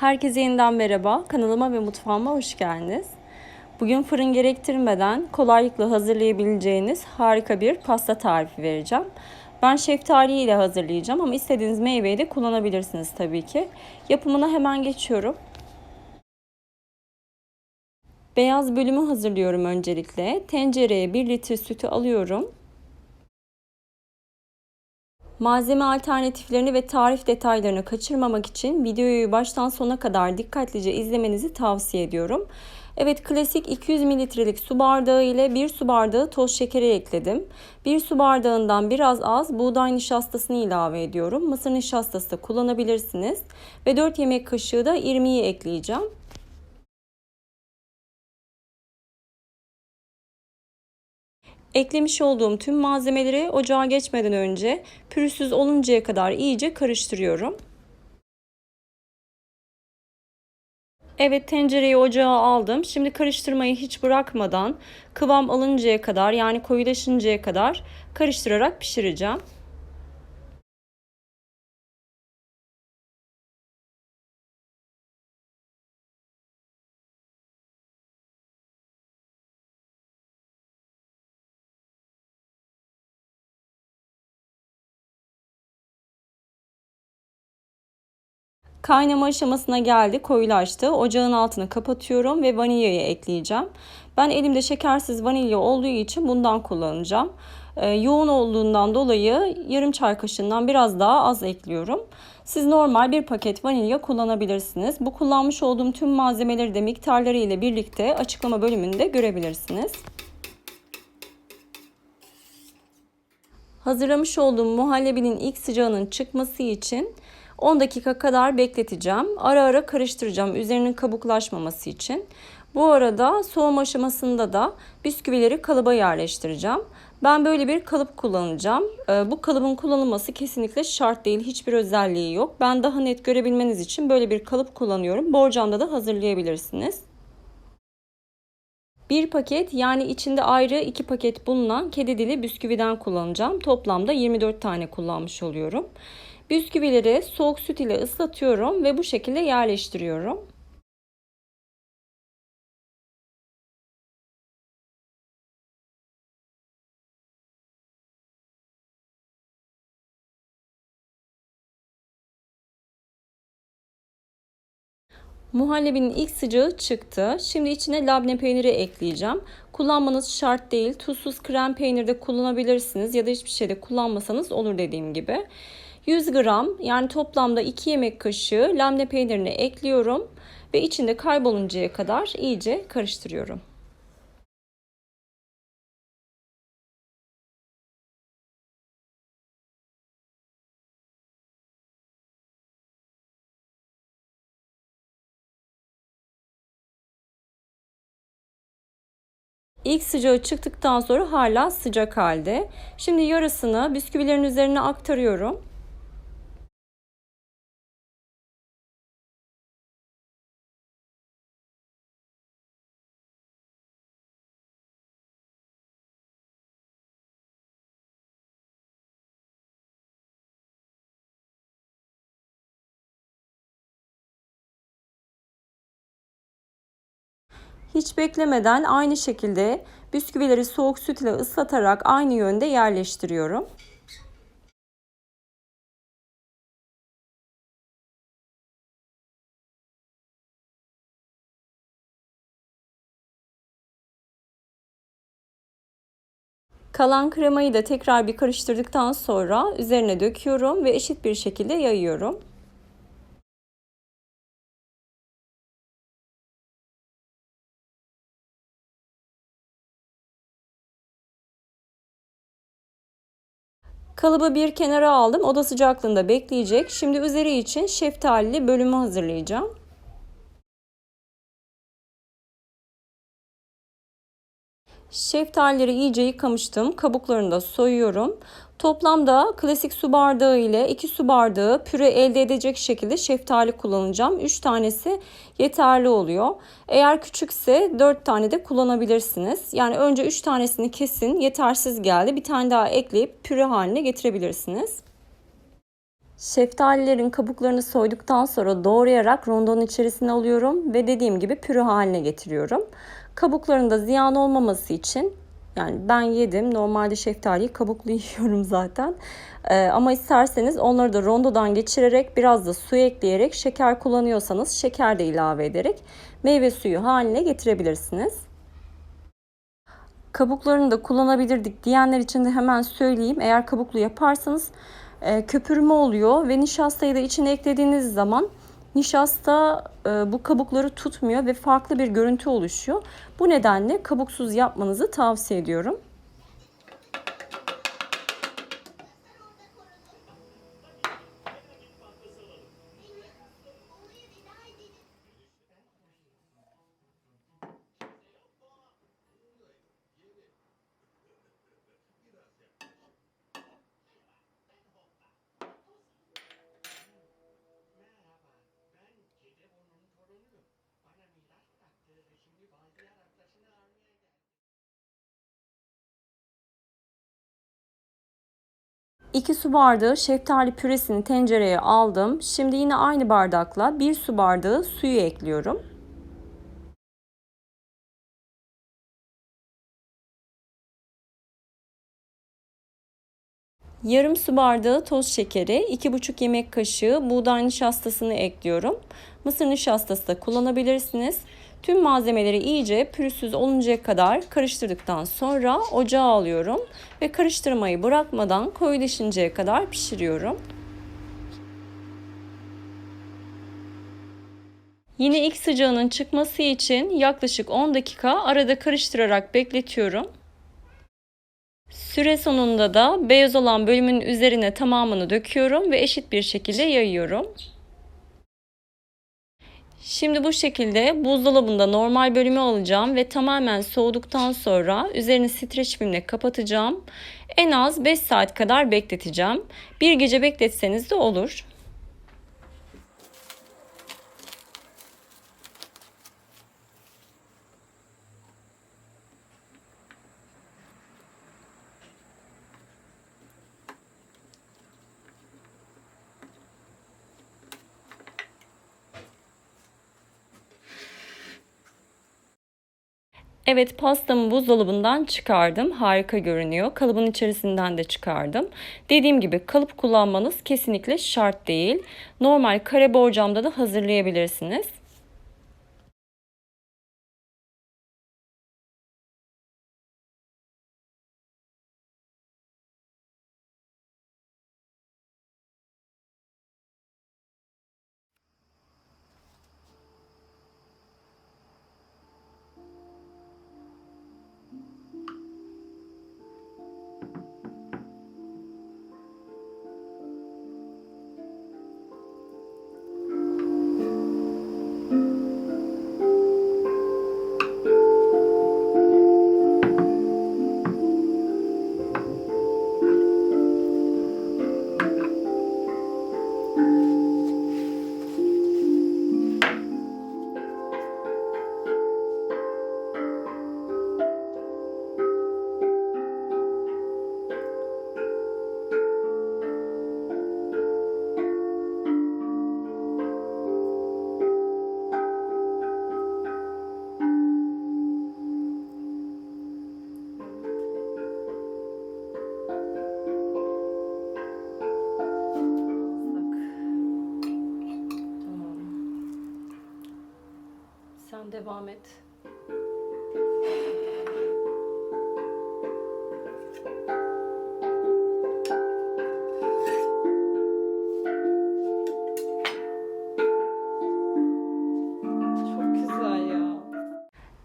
Herkese yeniden merhaba. Kanalıma ve mutfağıma hoş geldiniz. Bugün fırın gerektirmeden kolaylıkla hazırlayabileceğiniz harika bir pasta tarifi vereceğim. Ben şeftali ile hazırlayacağım ama istediğiniz meyveyi de kullanabilirsiniz tabii ki. Yapımına hemen geçiyorum. Beyaz bölümü hazırlıyorum öncelikle. Tencereye 1 litre sütü alıyorum. Malzeme alternatiflerini ve tarif detaylarını kaçırmamak için videoyu baştan sona kadar dikkatlice izlemenizi tavsiye ediyorum. Evet klasik 200 mililitrelik su bardağı ile 1 su bardağı toz şekeri ekledim. 1 su bardağından biraz az buğday nişastasını ilave ediyorum. Mısır nişastası da kullanabilirsiniz. Ve 4 yemek kaşığı da irmiği ekleyeceğim. Eklemiş olduğum tüm malzemeleri ocağa geçmeden önce pürüzsüz oluncaya kadar iyice karıştırıyorum. Evet tencereyi ocağa aldım. Şimdi karıştırmayı hiç bırakmadan kıvam alıncaya kadar yani koyulaşıncaya kadar karıştırarak pişireceğim. Kaynama aşamasına geldi, koyulaştı. Ocağın altını kapatıyorum ve vanilyayı ekleyeceğim. Ben elimde şekersiz vanilya olduğu için bundan kullanacağım. Ee, yoğun olduğundan dolayı yarım çay kaşığından biraz daha az ekliyorum. Siz normal bir paket vanilya kullanabilirsiniz. Bu kullanmış olduğum tüm malzemeleri de miktarları ile birlikte açıklama bölümünde görebilirsiniz. Hazırlamış olduğum muhallebinin ilk sıcağının çıkması için 10 dakika kadar bekleteceğim. Ara ara karıştıracağım üzerinin kabuklaşmaması için. Bu arada soğuma aşamasında da bisküvileri kalıba yerleştireceğim. Ben böyle bir kalıp kullanacağım. Ee, bu kalıbın kullanılması kesinlikle şart değil. Hiçbir özelliği yok. Ben daha net görebilmeniz için böyle bir kalıp kullanıyorum. Borcamda da hazırlayabilirsiniz. Bir paket yani içinde ayrı iki paket bulunan kedi dili bisküviden kullanacağım. Toplamda 24 tane kullanmış oluyorum. Bisküvileri soğuk süt ile ıslatıyorum ve bu şekilde yerleştiriyorum. Muhallebinin ilk sıcağı çıktı. Şimdi içine labne peyniri ekleyeceğim. Kullanmanız şart değil. Tuzsuz krem peynir de kullanabilirsiniz ya da hiçbir şey de kullanmasanız olur dediğim gibi. 100 gram yani toplamda 2 yemek kaşığı labne peynirini ekliyorum ve içinde kayboluncaya kadar iyice karıştırıyorum. İlk sıcağı çıktıktan sonra hala sıcak halde. Şimdi yarısını bisküvilerin üzerine aktarıyorum. Hiç beklemeden aynı şekilde bisküvileri soğuk süt ile ıslatarak aynı yönde yerleştiriyorum. Kalan kremayı da tekrar bir karıştırdıktan sonra üzerine döküyorum ve eşit bir şekilde yayıyorum. Kalıbı bir kenara aldım. Oda sıcaklığında bekleyecek. Şimdi üzeri için şeftalili bölümü hazırlayacağım. Şeftalileri iyice yıkamıştım. Kabuklarını da soyuyorum. Toplamda klasik su bardağı ile 2 su bardağı püre elde edecek şekilde şeftali kullanacağım. 3 tanesi yeterli oluyor. Eğer küçükse 4 tane de kullanabilirsiniz. Yani önce 3 tanesini kesin yetersiz geldi. Bir tane daha ekleyip püre haline getirebilirsiniz. Şeftalilerin kabuklarını soyduktan sonra doğrayarak rondonun içerisine alıyorum ve dediğim gibi pürü haline getiriyorum. Kabuklarında ziyan olmaması için yani ben yedim. Normalde şeftaliyi kabuklu yiyorum zaten. Ee, ama isterseniz onları da rondodan geçirerek biraz da su ekleyerek şeker kullanıyorsanız şeker de ilave ederek meyve suyu haline getirebilirsiniz. Kabuklarını da kullanabilirdik diyenler için de hemen söyleyeyim. Eğer kabuklu yaparsanız e, köpürme oluyor ve nişastayı da içine eklediğiniz zaman nişasta e, bu kabukları tutmuyor ve farklı bir görüntü oluşuyor. Bu nedenle kabuksuz yapmanızı tavsiye ediyorum. İki su bardağı şeftali püresini tencereye aldım. Şimdi yine aynı bardakla bir su bardağı suyu ekliyorum. Yarım su bardağı toz şekeri, 2,5 yemek kaşığı buğday nişastasını ekliyorum. Mısır nişastası da kullanabilirsiniz. Tüm malzemeleri iyice pürüzsüz oluncaya kadar karıştırdıktan sonra ocağa alıyorum ve karıştırmayı bırakmadan koyuleşinceye kadar pişiriyorum. Yine ilk sıcağının çıkması için yaklaşık 10 dakika arada karıştırarak bekletiyorum. Süre sonunda da beyaz olan bölümün üzerine tamamını döküyorum ve eşit bir şekilde yayıyorum. Şimdi bu şekilde buzdolabında normal bölümü alacağım ve tamamen soğuduktan sonra üzerini streç filmle kapatacağım. En az 5 saat kadar bekleteceğim. Bir gece bekletseniz de olur. Evet pastamı buzdolabından çıkardım. Harika görünüyor. Kalıbın içerisinden de çıkardım. Dediğim gibi kalıp kullanmanız kesinlikle şart değil. Normal kare borcamda da hazırlayabilirsiniz. Sen devam et.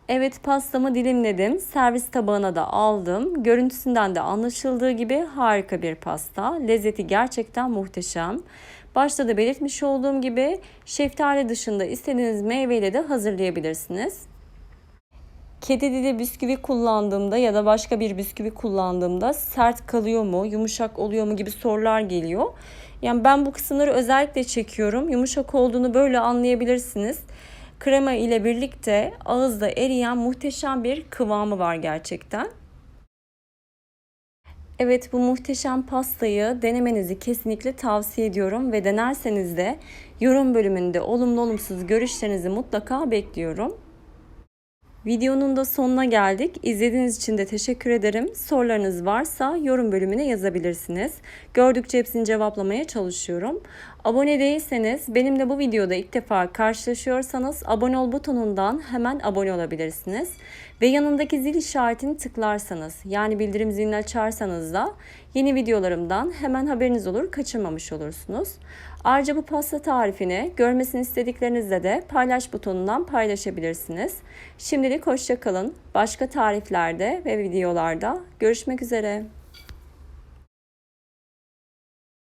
Evet pastamı dilimledim. Servis tabağına da aldım. Görüntüsünden de anlaşıldığı gibi harika bir pasta. Lezzeti gerçekten muhteşem. Başta da belirtmiş olduğum gibi şeftali dışında istediğiniz meyveyle de hazırlayabilirsiniz. Kedi dili bisküvi kullandığımda ya da başka bir bisküvi kullandığımda sert kalıyor mu, yumuşak oluyor mu gibi sorular geliyor. Yani ben bu kısımları özellikle çekiyorum. Yumuşak olduğunu böyle anlayabilirsiniz. Krema ile birlikte ağızda eriyen muhteşem bir kıvamı var gerçekten. Evet bu muhteşem pastayı denemenizi kesinlikle tavsiye ediyorum ve denerseniz de yorum bölümünde olumlu olumsuz görüşlerinizi mutlaka bekliyorum. Videonun da sonuna geldik. İzlediğiniz için de teşekkür ederim. Sorularınız varsa yorum bölümüne yazabilirsiniz. Gördükçe hepsini cevaplamaya çalışıyorum. Abone değilseniz, benimle bu videoda ilk defa karşılaşıyorsanız abone ol butonundan hemen abone olabilirsiniz. Ve yanındaki zil işaretini tıklarsanız, yani bildirim zilini açarsanız da yeni videolarımdan hemen haberiniz olur, kaçırmamış olursunuz. Ayrıca bu pasta tarifini görmesini istediklerinizle de paylaş butonundan paylaşabilirsiniz. Şimdilik hoşça kalın. Başka tariflerde ve videolarda görüşmek üzere.